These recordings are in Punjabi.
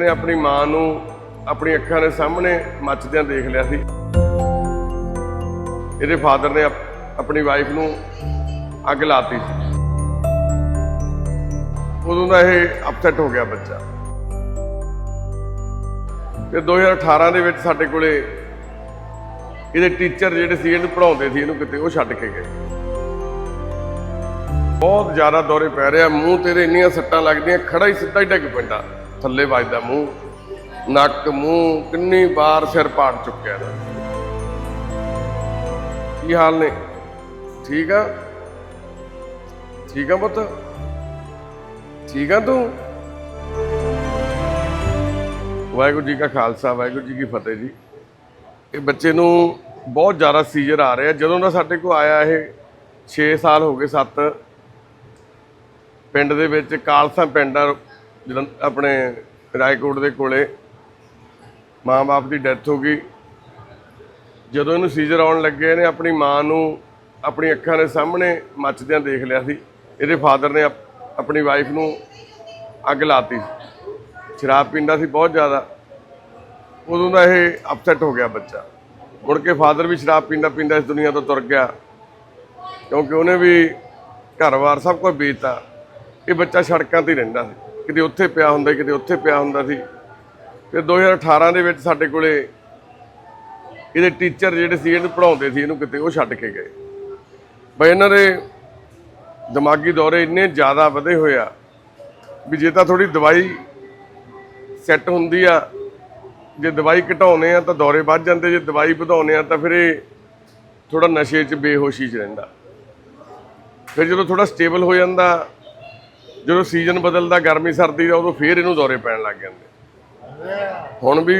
ਨੇ ਆਪਣੀ ਮਾਂ ਨੂੰ ਆਪਣੀ ਅੱਖਾਂ ਦੇ ਸਾਹਮਣੇ ਮੱਚਦਿਆਂ ਦੇਖ ਲਿਆ ਸੀ। ਇਹਦੇ ਫਾਦਰ ਨੇ ਆਪਣੀ ਵਾਈਫ ਨੂੰ ਅੱਗ ਲਾਤੀ ਸੀ। ਉਦੋਂ ਦਾ ਇਹ ਅਪਸੈਟ ਹੋ ਗਿਆ ਬੱਚਾ। ਫਿਰ 2018 ਦੇ ਵਿੱਚ ਸਾਡੇ ਕੋਲੇ ਇਹਦੇ ਟੀਚਰ ਜਿਹੜੇ ਸੀ, ਇਹਨੂੰ ਪੜਾਉਂਦੇ ਸੀ, ਇਹਨੂੰ ਕਿਤੇ ਉਹ ਛੱਡ ਕੇ ਗਏ। ਬਹੁਤ ਜ਼ਿਆਦਾ ਦੌਰੇ ਪੈ ਰਿਹਾ, ਮੂੰਹ ਤੇਰੇ ਇੰਨੀਆਂ ਸੱਟਾਂ ਲੱਗਦੀਆਂ ਖੜਾ ਹੀ ਸਿੱਧਾ ਹੀ ਡਿੱਗ ਪੈਂਦਾ। ਥੱਲੇ ਵੱਜਦਾ ਮੂੰਹ, ਨੱਕ, ਮੂੰਹ, ਕਿੰਨੀ ਵਾਰ ਸਿਰ ਪਾੜ ਚੁੱਕਿਆ ਨਾ ਕੀ ਹਾਲ ਨੇ? ਠੀਕ ਆ? ਠੀਕ ਆ ਪੁੱਤ? ਠੀਕ ਆ ਤੂੰ? ਵਾਹਿਗੁਰੂ ਜੀ ਕਾ ਖਾਲਸਾ, ਵਾਹਿਗੁਰੂ ਜੀ ਕੀ ਫਤਿਹ ਜੀ। ਇਹ ਬੱਚੇ ਨੂੰ ਬਹੁਤ ਜ਼ਿਆਦਾ ਸੀਜ਼ਰ ਆ ਰਿਹਾ। ਜਦੋਂ ਦਾ ਸਾਡੇ ਕੋਲ ਆਇਆ ਇਹ 6 ਸਾਲ ਹੋ ਗਏ 7 ਪਿੰਡ ਦੇ ਵਿੱਚ ਕਾਲਸਾ ਪਿੰਡ ਆ ਆਪਣੇ ਰਾਏਕੋਟ ਦੇ ਕੋਲੇ ਮਾਂ-ਬਾਪ ਦੀ ਡੈਥ ਹੋ ਗਈ, ਜਦੋਂ ਇਹਨੂੰ ਸੀਜ਼ਰ ਆਉਣ ਲੱਗੇ ਨੇ ਆਪਣੀ ਮਾਂ ਨੂੰ ਆਪਣੀ ਅੱਖਾਂ ਦੇ ਸਾਹਮਣੇ ਮੱਚਦਿਆਂ ਦੇਖ ਲਿਆ ਸੀ। ਇਹਦੇ ਫਾਦਰ ਨੇ ਆਪ- ਆਪਣੀ ਵਾਈਫ ਨੂੰ ਅੱਗ ਲਾਤੀ ਸ਼ਰਾਬ ਪੀਂਦਾ ਸੀ ਬਹੁਤ ਜ਼ਿਆਦਾ। ਉਦੋਂ ਦਾ ਇਹ ਅਪਸੈਟ ਹੋ ਗਿਆ ਬੱਚਾ। ਮੁੜ ਕੇ ਫਾਦਰ ਵੀ ਸ਼ਰਾਬ ਪੀਂਦਾ ਪੀਂਦਾ ਇਸ ਦੁਨੀਆ ਤੋਂ ਤੁਰ ਗਿਆ। ਕਿਉਂਕਿ ਉਹਨੇ ਵੀ ਘਰ-ਬਾਰ ਸਭ ਕੁਝ ਵੇਚਤਾ ਇਹ ਬੱਚਾ ਸੜਕਾਂ ਤੇ ਹੀ ਰਹਿੰਦਾ ਸੀ। ਕਿਤੇ ਉੱਥੇ ਪਿਆ ਹੁੰਦਾ, ਕਿਤੇ ਉੱਥੇ ਪਿਆ ਹੁੰਦਾ ਸੀ। ਫਿਰ 2018 ਦੇ ਵਿੱਚ ਸਾਡੇ ਕੋਲੇ ਇਹਦੇ ਟੀਚਰ ਜਿਹੜੇ ਸੀ, ਇਹਨੂੰ ਪੜਾਉਂਦੇ ਸੀ, ਇਹਨੂੰ ਕਿਤੇ ਉਹ ਛੱਡ ਕੇ ਗਏ। ਬਈ ਇਹਨਾਂ ਦੇ ਦਿਮਾਗੀ ਦੌਰੇ ਇੰਨੇ ਜ਼ਿਆਦਾ ਵਧੇ ਹੋਇਆ ਵੀ ਜੇ ਤਾਂ ਥੋੜੀ ਦਵਾਈ ਸੈੱਟ ਹੁੰਦੀ ਆ, ਜੇ ਦਵਾਈ ਘਟਾਉਨੇ ਆ ਤਾਂ ਦੌਰੇ ਵੱਧ ਜਾਂਦੇ, ਜੇ ਦਵਾਈ ਵਧਾਉਨੇ ਆ ਤਾਂ ਫਿਰ ਇਹ ਥੋੜਾ ਨਸ਼ੇ 'ਚ ਬੇਹੋਸ਼ੀ 'ਚ ਰਹਿੰਦਾ। ਫਿਰ ਜਦੋਂ ਥੋੜਾ ਸਟੇਬਲ ਹੋ ਜਾਂਦਾ ਜਦੋਂ ਸੀਜ਼ਨ ਬਦਲਦਾ, ਗਰਮੀ, ਸਰਦੀ ਦਾ, ਉਦੋਂ ਫੇਰ ਇਹਨੂੰ ਦੌਰੇ ਪੈਣ ਲੱਗ ਜਾਂਦੇ। ਹੁਣ ਵੀ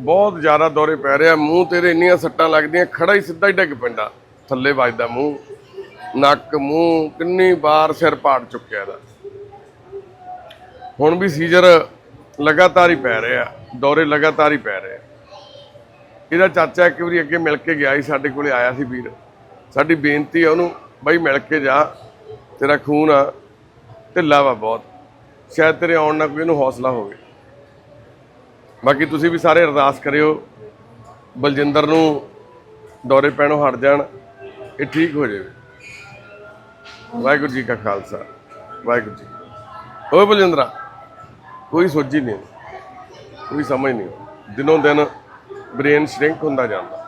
ਬਹੁਤ ਜ਼ਿਆਦਾ ਦੌਰੇ ਪੈ ਰਿਹਾ। ਮੂੰਹ ਤੇਰੇ ਇੰਨੀਆਂ ਸੱਟਾਂ ਲੱਗਦੀਆਂ ਖੜਾ ਹੀ ਸਿੱਧਾ ਹੀ ਡਿੱਗ ਪੈਂਦਾ। ਥੱਲੇ ਵੱਜਦਾ ਮੂੰਹ, ਨੱਕ, ਮੂੰਹ, ਕਿੰਨੀ ਵਾਰ ਸਿਰ ਪਾੜ ਚੁੱਕਿਆ ਇਹਦਾ। ਹੁਣ ਵੀ ਸੀਜ਼ਰ ਲਗਾਤਾਰ ਹੀ ਪੈ ਰਿਹਾ, ਦੌਰੇ ਲਗਾਤਾਰ ਹੀ ਪੈ ਰਹੇ। ਇਹਦਾ ਚਾਚਾ ਇੱਕ ਵਾਰੀ ਅੱਗੇ ਮਿਲ ਕੇ ਗਿਆ ਸੀ, ਸਾਡੇ ਕੋਲੇ ਆਇਆ ਸੀ ਵੀਰ। ਸਾਡੀ ਬੇਨਤੀ ਆ ਉਹਨੂੰ, ਬਾਈ ਮਿਲ ਕੇ ਜਾ, ਤੇਰਾ ਖੂਨ ਆ। ਢਿੱਲਾ ਵਾ ਬਹੁਤ। ਸ਼ਾਇਦ ਤੇਰੇ ਆਉਣ ਨਾਲ ਕੋਈ ਇਹਨੂੰ ਹੌਸਲਾ ਹੋਵੇ। ਬਾਕੀ ਤੁਸੀਂ ਵੀ ਸਾਰੇ ਅਰਦਾਸ ਕਰਿਓ, ਬਲਜਿੰਦਰ ਨੂੰ ਦੌਰੇ ਪੈਣੋਂ ਹਟ ਜਾਣ, ਇਹ ਠੀਕ ਹੋ ਜਾਵੇ। ਵਾਹਿਗੁਰੂ ਜੀ ਕਾ ਖਾਲਸਾ, ਵਾਹਿਗੁਰੂ ਜੀ ਕੀ ਓਏ ਬਲਜਿੰਦਰਾ, ਕੋਈ ਸੋਝੀ ਨਹੀਂ, ਕੋਈ ਸਮਝ ਨਹੀਂ। ਦਿਨੋਂ ਦਿਨ ਬ੍ਰੇਨ ਸ਼ਰਿੰਕ ਹੁੰਦਾ ਜਾਂਦਾ।